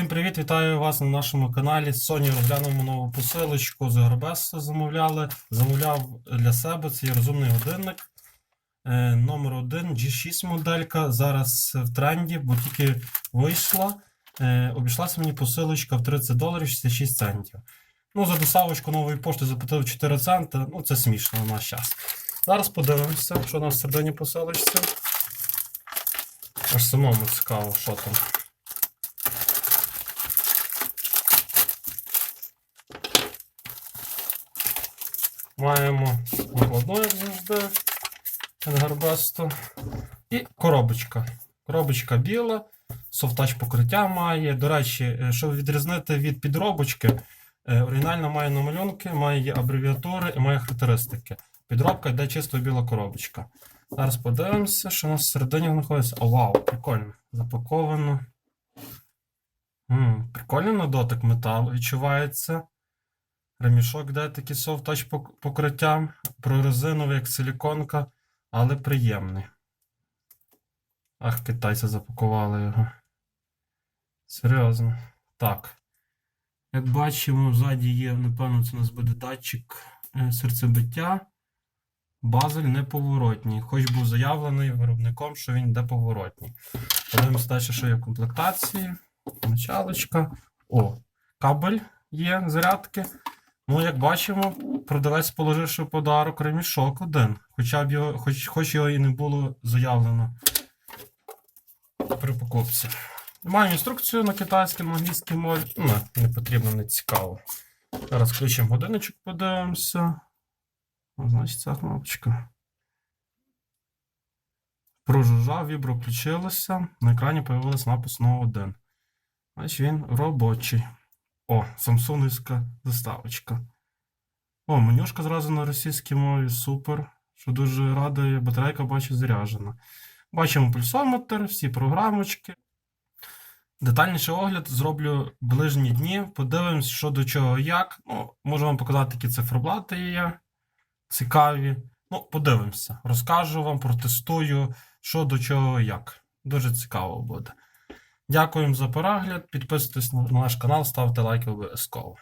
привіт! Вітаю вас на нашому каналі. Сьогодні розглянемо нову посилочку з Горбес замовляли. Замовляв для себе цей розумний годинник. Е, номер 1 G6 моделька. Зараз в тренді, бо тільки вийшла. Е, обійшлася мені посилочка в 30 доларів 66 центів. Ну, за доставочку нової пошти заплатив 4 центи. Ну, це смішно на наш час. Зараз подивимося, що у нас всередині посилочці. Аж самому цікаво, що там. Маємо накладну, як завжди, від Гарбесту. І коробочка. Коробочка біла, софтач покриття має. До речі, е, щоб відрізнити від підробочки, е, оригінально має намалюнки, має абревіатури і має характеристики. Підробка йде чисто біла коробочка. Зараз подивимося, що у нас всередині знаходиться. О, вау, прикольно. Запаковано. М, прикольно на дотик метал відчувається. Ремішок де такий софт-тач пок- Прорезиновий, як силіконка, але приємний. Ах, китайці запакували його. Серйозно. Так. Як бачимо, ззаді є, напевно, це у нас буде датчик е, серцебиття. Базель неповоротній. Хоч був заявлений виробником, що він йде поворотній. Подивимося далі, що є в комплектації. Началочка. О, кабель є зарядки. Ну, як бачимо, продавець положивши в подарок ремішок один. Хоча б його, хоч, хоч його і не було заявлено при покупці. Маємо інструкцію на китайській, на англійській мові. Ну, не потрібно, не цікаво. Зараз включимо годинничок, подивимося. Значить, ця кнопочка. Прожужжав, вібро включилося. На екрані появилась напис «No 1. Значить він робочий. О, самсунівська заставочка. О, менюшка зразу на російській мові. Супер. Що дуже радує. Батарейка бачу заряджена. Бачимо пульсометр, всі програмочки. Детальніший огляд зроблю ближні дні. Подивимось, що до чого як. Ну, можу вам показати, які циферблати є. Цікаві. Ну, подивимося. Розкажу вам, протестую, що до чого як. Дуже цікаво буде. Дякуємо за перегляд. Підписуйтесь на наш канал, ставте лайки обов'язково.